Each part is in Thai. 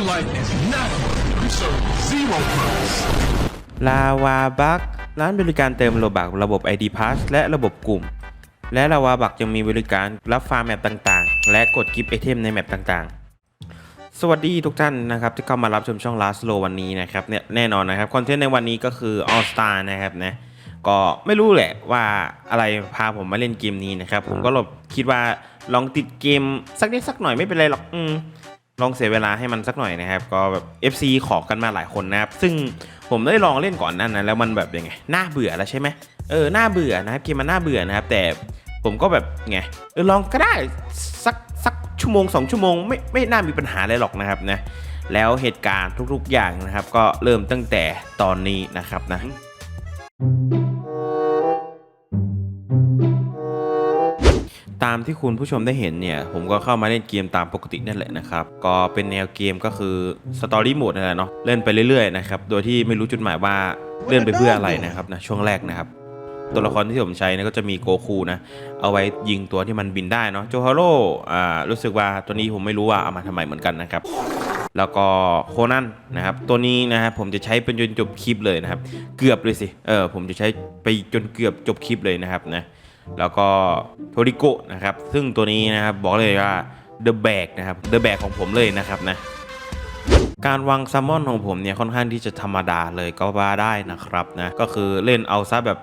Your life is now. You serve zero purpose. ลาวาบักร้านบริการเติมโลบักระบบ ID Pass และระบบกลุ่ม และลาวาบักยังมีบริการรับฟาร์มแมปต่างๆ และกดกิฟต์ไอเทมในแมปต่างๆ สวัสดีทุกท่านนะครับที่เข้ามารับชมช่อง Last Low วันนี้นะครับเนี่ยแน่นอนนะครับคอนเทนต์ในวันนี้ก็คือ All Star นะครับนะก็ไม่รู้แหละว่าอะไรพาผมมาเล่นเกมนี้นะครับ ผมก็หลบคิดว่าลองติดเกมสักนิดสักหน่อยไม่เป็นไรหรอกอืม ลองเสียเวลาให้มันสักหน่อยนะครับ ก็แบบ FC ขอกันมาหลายคนนะครับ ซึ่งผมได้ลองเล่นก่อนนั้นนะแล้วมันแบบยังไงน่าเบื่อแล้วใช่ไหมเออน่าเบื่อนะครับเกมมันน่าเบื่อนะครับ แต่ผมก็แบบไงเออลองก็ได้สักสักชั่วโมงสองชั่วโมงไม่ไม่น่ามีปัญหาอะไรหรอกนะครับนะแล้วเหตุการณ์ทุกๆอย่างนะครับ ก็เริ่มตั้งแต่ตอนนี้นะครับนะ ตามที่คุณผู้ชมได้เห็นเนี่ย ผมก็เข้ามาเล่นเกมตามปกตินั่นแหละนะครับ ก็เป็นแนวเกมก็คือสตอรี่โหมดนั่นแหละเนาะเล่นไปเรื่อยๆนะครับโดยที่ไม่รู้จุดหมายว่าเล่นไปเพื่ออะไรนะครับนะช่วงแรกนะครับ ตัวละครที่ผมใช้เนี่ยก็จะมีโกคูนะ เอาไว้ยิงตัวที่มันบินได้เนาะโจฮาโร่อ่ารู้สึกว่าตัวนี้ผมไม่รู้ว่าเอามาทำไมเหมือนกันนะครับแล้วก็โคนันนะครับ ตัวนี้นะครับผมจะใช้เป็นจนจบคลิปเลยนะครับ เกือบเลยสิเออผมจะใช้ไปจนเกือบจบคลิปเลยนะครับนะ แล้วก็โทริโกะนะครับ ซึ่งตัวนี้นะครับบอกเลยว่า The Bag นะครับ The Bag ของผมเลยนะครับนะการวางซัมมอนของผมเนี่ยค่อนข้างที่จะธรรมดาเลยก็ว่าได้นะครับนะก็คือเล่นเอาซะแบบ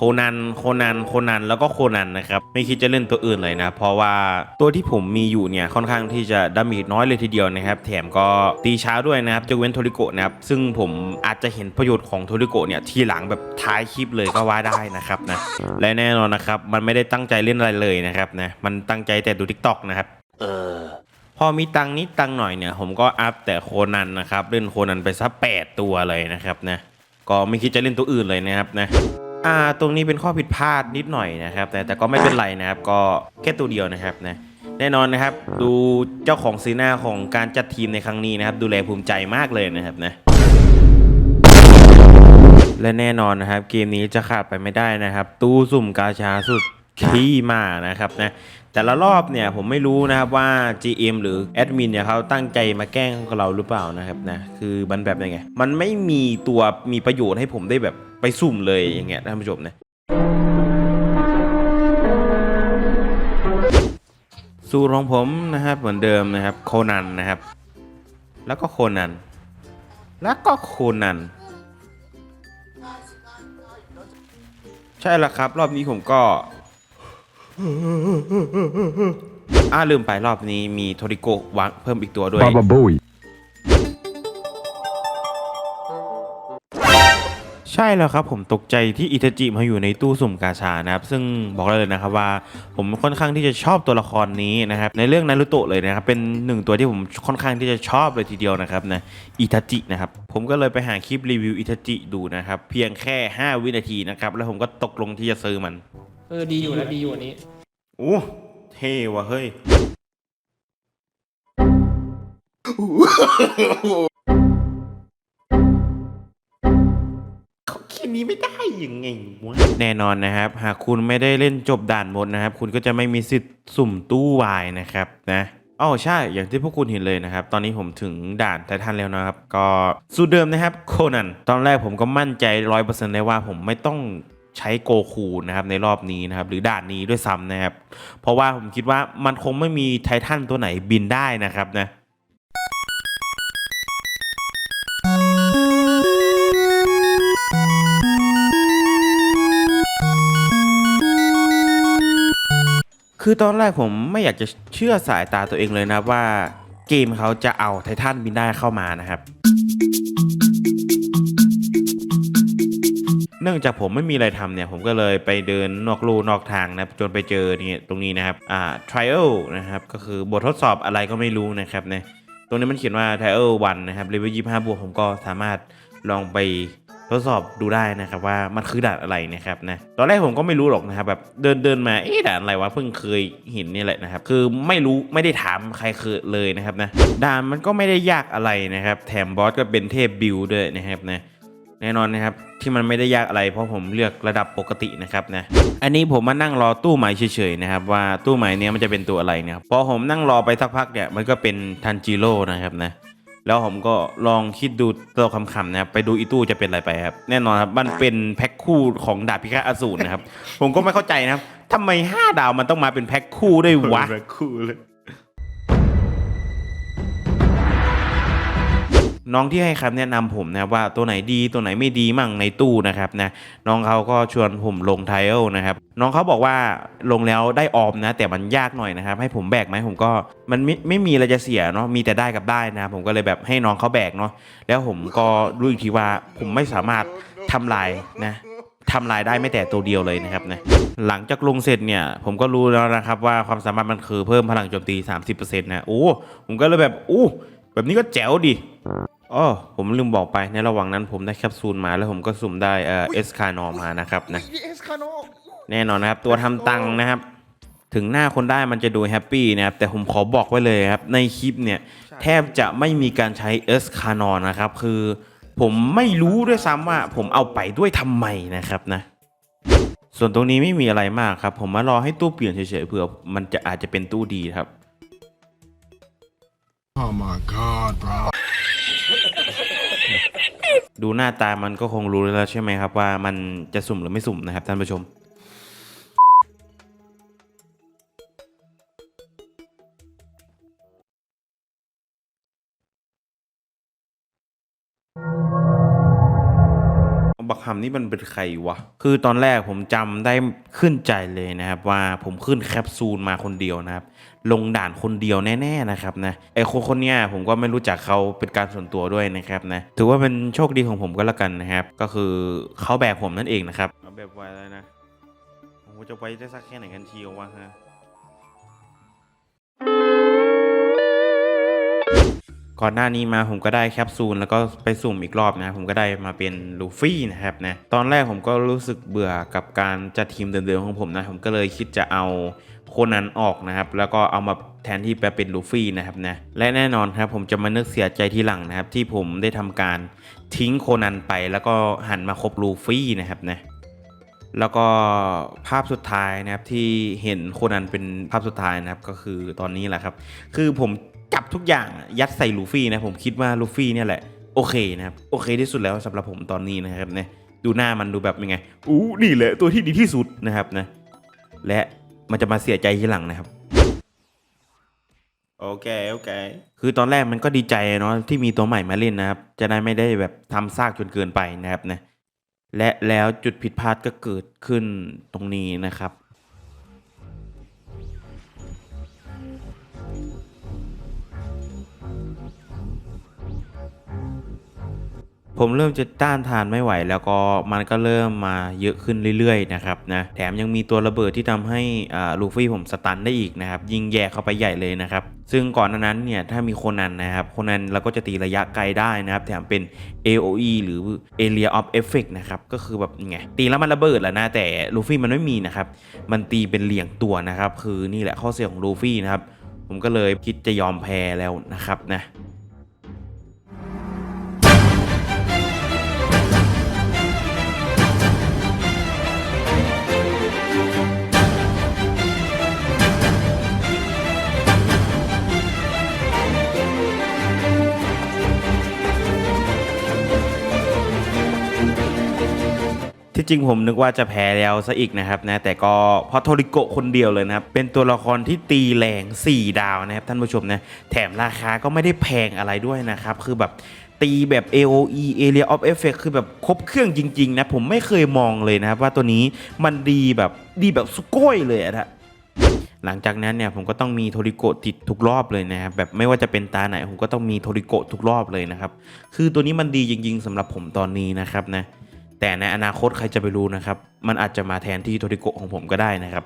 คนันโคนันโคนันแล้วก็โคนันนะครับไม่คิดจะเล่นตัวอื่นเลยนะ เพราะว่าตัวที่ผมมีอยู่เนี่ยค่อนข้างที่จะดาเมจน้อยเลยทีเดียวนะครับ แถมก็ตีช้าด้วยนะครับจะเว้นโทริโกะนะครับซึ่งผมอาจจะเห็นประโยชน์ของโทริโกะเนี่ยทีหลังแบบท้ายคลิปเลยก็ว่าได้นะครับนะและแน่นอนนะครับมันไม่ได้ตั้งใจเล่นอะไรเลยนะครับนะมันตั้งใจแต่ดูทิกตอกนะครับพอมีตังค์นิดตังค์หน่อยเนี่ยผมก็อัพแต่โคนันนะครับเล่นโคนันไปซะแปดตัวเลยนะครับนะก็ไม่คิดจะเล่นตัวอื่นเลยนะครับนะ อ่าตรงนี้เป็นข้อผิดพลาดนิดหน่อยนะครับ แต่แต่ก็ไม่เป็นไรนะครับ ก็แค่ตัวเดียวนะครับนะแน่นอนนะครับ ดูเจ้าของซีน่าของการจัดทีมในครั้งนี้นะครับ ดูแลภูมิใจมากเลยนะครับนะและแน่นอนนะครับ เกมนี้จะขาดไปไม่ได้นะครับ ตู้สุ่มกาชาสุดขี้มานะครับนะ แต่ละรอบเนี่ยผมไม่รู้นะครับว่า GM หรือแอดมินเนี่ยเขาตั้งใจมาแกล้งเราหรือเปล่านะครับนะคือมันแบบยังไง มันไม่มีตัวมีประโยชน์ให้ผมได้แบบไปสุ่มเลยอย่างเงี้ยท่านผู้ชมนะสูตรของผมนะครับเหมือนเดิมนะครับโคนันนะครับ แล้วก็โคนัน แล้วก็โคนัน ใช่แล้วครับ รอบนี้ผมก็ อ่าลืมไปรอบนี้มีโทริโกะวางเพิ่มอีกตัวด้วย Baba Booey. ใช่แล้วครับผมตกใจที่อิตาจิมาอยู่ในตู้สุ่มกาชานะครับ ซึ่งบอกเลยนะครับว่าผมค่อนข้างที่จะชอบตัวละครนี้นะครับ ในเรื่องนารูโตะเลยนะครับ เป็นหนึ่งตัวที่ผมค่อนข้างที่จะชอบเลยทีเดียวนะครับนะอิตาจินะครับ ผมก็เลยไปหาคลิปรีวิวอิตาจิดูนะครับ เพียงแค่ 5 วินาทีนะครับ แล้วผมก็ตกลงที่จะซื้อมัน เออดีอยู่นะดีอยู่อันนี้ โอ้เท่ว่ะเฮ้ย เขาแค่นี้ไม่ได้ยังไงวะแน่นอนนะครับ หากคุณไม่ได้เล่นจบด่านหมดนะครับ คุณก็จะไม่มีสิทธิ์สุ่มตู้วายนะครับนะอ๋อใช่อย่างที่พวกคุณเห็นเลยนะครับ ตอนนี้ผมถึงด่านไททันแล้วนะครับ ก็สูตรเดิมนะครับโคนันตอนแรกผมก็มั่นใจร้อยเปอร์เซ็นต์เลยว่าผมไม่ต้อง ใช้โกคูนะครับในรอบนี้นะครับหรือด่านนี้ด้วยซ้ำนะครับ เพราะว่าผมคิดว่ามันคงไม่มีไททันตัวไหนบินได้นะครับนะคือตอนแรกผมไม่อยากจะเชื่อสายตาตัวเองเลยนะว่าเกมเขาจะเอาไททันบินได้เข้ามานะครับ เนื่องจากผมไม่มีอะไรทำเนี่ย ผมก็เลยไปเดินนอกลู่นอกทางนะจนไปเจอเนี่ยตรงนี้นะครับ อ่า trial นะครับ ก็คือบททดสอบอะไรก็ไม่รู้นะครับเนี่ยตรงนี้มันเขียนว่า trial 1นะครับ level 25บวกผมก็สามารถลองไปทดสอบดูได้นะครับว่ามันคือด่านอะไรนะครับนะตอนแรกผมก็ไม่รู้หรอกนะครับแบบเดินเดินมาเอ๊ะด่านอะไรวะเพิ่งเคยเห็นนี่แหละนะครับคือไม่รู้ไม่ได้ถามใครเคยเลยนะครับนะด่านมันก็ไม่ได้ยากอะไรนะครับ แถมบอสก็เป็นเทพบิวด้วยนะครับนะ แน่นอนนะครับที่มันไม่ได้ยากอะไรเพราะผมเลือกระดับปกตินะครับนะอันนี้ผมมานั่งรอตู้ใหม่เฉยๆนะครับว่าตู้ใหม่เนี้ยมันจะเป็นตัวอะไรนะครับพอผมนั่งรอไปสักพักเนี่ยมันก็เป็นทันจิโร่นะครับนะแล้วผมก็ลองคิดดูตัวคำๆนะครับไปดูอีตู้จะเป็นอะไรไปครับแน่นอนครับมันเป็นแพ็คคู่ของดาบพิฆาตอสูรนะครับผมก็ไม่เข้าใจนะครับทำไม 5 ดาวมันต้องมาเป็นแพ็คคู่ด้วยวะแพ็คคู่เลย น้องที่ให้คำแนะนำผมนะว่าตัวไหนดีตัวไหนไม่ดีมั่งในตู้นะครับนะน้องเขาก็ชวนผมลงไทเอลนะครับน้องเขาบอกว่าลงแล้วได้ออมนะ แต่มันยากหน่อยนะครับ ให้ผมแบกไหมผมก็มันไม่ไม่มีอะไรจะเสียเนาะมีแต่ได้กับได้นะ ผมก็เลยแบบให้น้องเขาแบกเนาะแล้วผมก็รู้อีกทีว่าผมไม่สามารถทำลายนะทำลายได้ไม่แต่ตัวเดียวเลยนะครับนะหลังจากลงเสร็จเนี่ยผมก็รู้แล้วนะครับว่าความสามารถมันคือเพิ่มพลังโจมตี 30%นะโอ้ผมก็เลยแบบอู้แบบนี้ก็แจ๋วดิ อ๋อผมลืมบอกไปในระหว่างนั้นผมได้แคปซูลมาแล้วผมก็สุ่มได้เอ่อเอสคานอมานะครับนะเอสคาโนแน่นอนนะครับ ตัวทำตังค์นะครับ ถึงหน้าคนได้มันจะดูแฮปปี้นะครับ แต่ผมขอบอกไว้เลยครับ ในคลิปเนี่ย แทบจะไม่มีการใช้เอสคานอนะครับ คือผมไม่รู้ด้วยซ้ำว่าผมเอาไปด้วยทำไมนะครับนะ ส่วนตรงนี้ไม่มีอะไรมากครับ ผมมารอให้ตู้เปลี่ยนเฉยๆเผื่อมันจะอาจจะเป็นตู้ดีครับ Oh my god bro ดูหน้าตามันก็คงรู้แล้วใช่ไหมครับว่ามันจะสุ่มหรือไม่สุ่มนะครับท่านผู้ชม คำนี่มันเป็นใครวะ คือตอนแรกผมจำได้ขึ้นใจเลยนะครับว่าผมขึ้นแคปซูลมาคนเดียวนะครับ ลงด่านคนเดียวแน่ๆนะครับนะไอคนคนเนี้ยผมก็ไม่รู้จักเขาเป็นการส่วนตัวด้วยนะครับนะถือว่าเป็นโชคดีของผมก็แล้วกันนะครับ ก็คือเขาแบกผมนั่นเองนะครับเอาแบบไว้แล้วนะผมจะไว้ได้สักแค่ไหนกันเชียววะฮะ ก่อนหน้านี้มาผมก็ได้แคปซูลแล้วก็ไปสุ่มอีกรอบนะ ผมก็ได้มาเป็นลูฟี่นะครับนะตอนแรกผมก็รู้สึกเบื่อกับการจัดทีมเดิมๆของผมนะ ผมก็เลยคิดจะเอาโคนันออกนะครับ แล้วก็เอามาแทนที่ไปเป็นลูฟี่นะครับนะและแน่นอนครับผมจะมานึกเสียใจทีหลังนะครับ ที่ผมได้ทำการทิ้งโคนันไป แล้วก็หันมาคบลูฟี่นะครับนะแล้วก็ภาพสุดท้ายนะครับที่เห็นโคนันเป็นภาพสุดท้ายนะครับก็คือตอนนี้แหละครับ คือผม จับทุกอย่างยัดใส่ลูฟี่นะผมคิดว่าลูฟี่เนี่ยแหละโอเคนะครับโอเคที่สุดแล้วสำหรับผมตอนนี้นะครับเนี่ยดูหน้ามันดูแบบยังไงอู้นี่แหละตัวที่ดีที่สุดนะครับนะและมันจะมาเสียใจทีหลังนะครับโอเคโอเค คือตอนแรกมันก็ดีใจเนาะที่มีตัวใหม่มาเล่นนะครับ จะได้ไม่ได้แบบทำซากจนเกินไปนะครับนะและแล้วจุดผิดพลาดก็เกิดขึ้นตรงนี้นะครับ ผมเริ่มจะต้านทานไม่ไหว แล้วก็มันก็เริ่มมาเยอะขึ้นเรื่อยๆนะครับนะแถมยังมีตัวระเบิดที่ทำให้ลูฟี่ผมสตันได้อีกนะครับยิงแย่เข้าไปใหญ่เลยนะครับซึ่งก่อนหน้านั้นเนี่ยถ้ามีโคนันนะครับโคนันเราก็จะตีระยะไกลได้นะครับ แถมเป็น AOE หรือ Area of Effect นะครับก็คือแบบไงตีแล้วมันระเบิดแหละนะแต่ลูฟี่มันไม่มีนะครับมันตีเป็นเหลี่ยงตัวนะครับคือนี่แหละข้อเสียของลูฟี่นะครับผมก็เลยคิดจะยอมแพ้แล้วนะครับนะ ที่จริงผมนึกว่าจะแพ้แล้วซะอีกนะครับนะแต่ก็พราะโทริโกะคนเดียวเลยนะครับเป็นตัวละครที่ตีแรง 4 ดาวนะครับท่านผู้ชมนะแถมราคาก็ไม่ได้แพงอะไรด้วยนะครับคือแบบตีแบบ AOE Area of Effect คือแบบครบเครื่องจริง ๆ นะ ผมไม่เคยมองเลยนะครับว่าตัวนี้มันดีแบบดีแบบสุโก้ยเลยอะนะหลังจากนั้นเนี่ยผมก็ต้องมีโทริโกะติดทุกรอบเลยนะครับแบบไม่ว่าจะเป็นตาไหนผมก็ต้องมีโทริโกะทุกรอบเลยนะครับคือตัวนี้มันดีจริง ๆสำหรับผมตอนนี้นะครับนะ แต่ในอนาคตใครจะไปรู้นะครับ มันอาจจะมาแทนที่โทริโกะของผมก็ได้นะครับ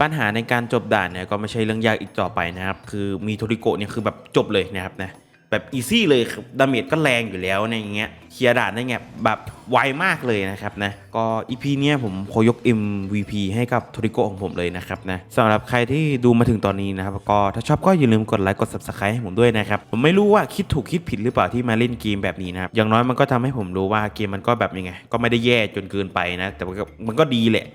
ปัญหาในการจบด่านเนี่ยก็ไม่ใช่เรื่องยากอีกต่อไปนะครับ คือมีโทริโกะเนี่ยคือแบบจบเลยนะครับนะ แบบอีซี่เลยครับดาเมจก็แรงอยู่แล้วในอย่างเงี้ยเคลียร์ด่านได้เงี้ยแบบไวมากเลยนะครับนะก็อีพีเนี้ยผมขอยก MVP ให้กับโทริโกของผมเลยนะครับนะสำหรับใครที่ดูมาถึงตอนนี้นะครับก็ถ้าชอบก็อย่าลืมกดไลค์กด subscribe ให้ผมด้วยนะครับ ผมไม่รู้ว่าคิดถูกคิดผิดหรือเปล่าที่มาเล่นเกมแบบนี้นะครับอย่างน้อยมันก็ทำให้ผมรู้ว่าเกมมันก็แบบยังไง ก็ไม่ได้แย่จนเกินไปนะ แต่มันก็ดีแหละ